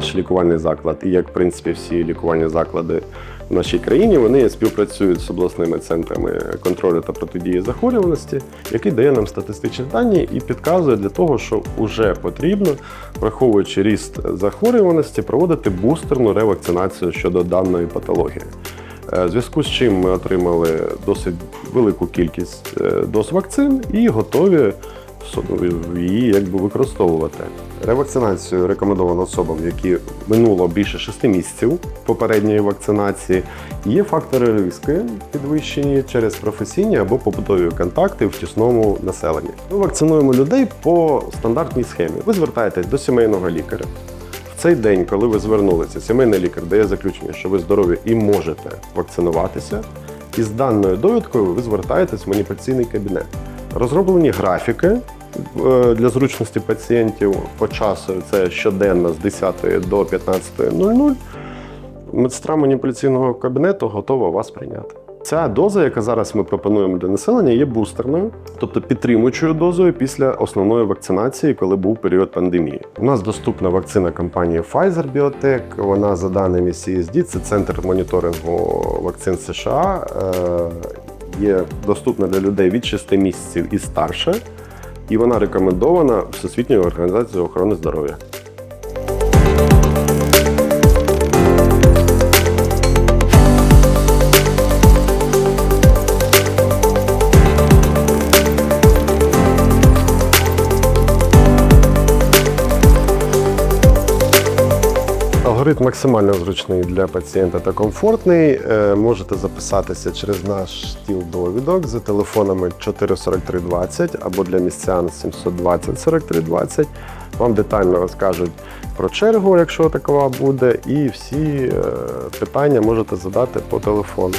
наш лікувальний заклад, і як в принципі всі лікувальні заклади в нашій країні, вони співпрацюють з обласними центрами контролю та протидії захворюваності, який дає нам статистичні дані і підказує для того, що вже потрібно, враховуючи ріст захворюваності, проводити бустерну ревакцинацію щодо даної патології. Е, В зв'язку з чим ми отримали досить велику кількість е, доз вакцин і готові її якби використовувати. Ревакцинацію рекомендовано особам, які минуло більше 6 місяців попередньої вакцинації. Є фактори ризики підвищені через професійні або побутові контакти в тісному населенні. Ми вакцинуємо людей по стандартній схемі. Ви звертаєтесь до сімейного лікаря. В цей день, коли ви звернулися, сімейний лікар дає заключення, що ви здорові і можете вакцинуватися. І з даною довідкою ви звертаєтесь в маніпуляційний кабінет. Розроблені графіки для зручності пацієнтів по часу. Це щоденно з 10 до 15.00. Медсестра маніпуляційного кабінету готова вас прийняти. Ця доза, яка зараз ми пропонуємо для населення, є бустерною, тобто підтримуючою дозою після основної вакцинації, коли був період пандемії. У нас доступна вакцина компанії Pfizer Biotech. Вона за даними CSD, це центр моніторингу вакцин США. е, Є доступна для людей від 6 місяців і старше, і вона рекомендована Всесвітньою організацією охорони здоров'я. Алгоритм максимально зручний для пацієнта та комфортний. Е, Можете записатися через наш стіл довідок за телефонами 44320 або для містян 720 4320. Вам детально розкажуть про чергу, якщо такова буде, і всі е, питання можете задати по телефону.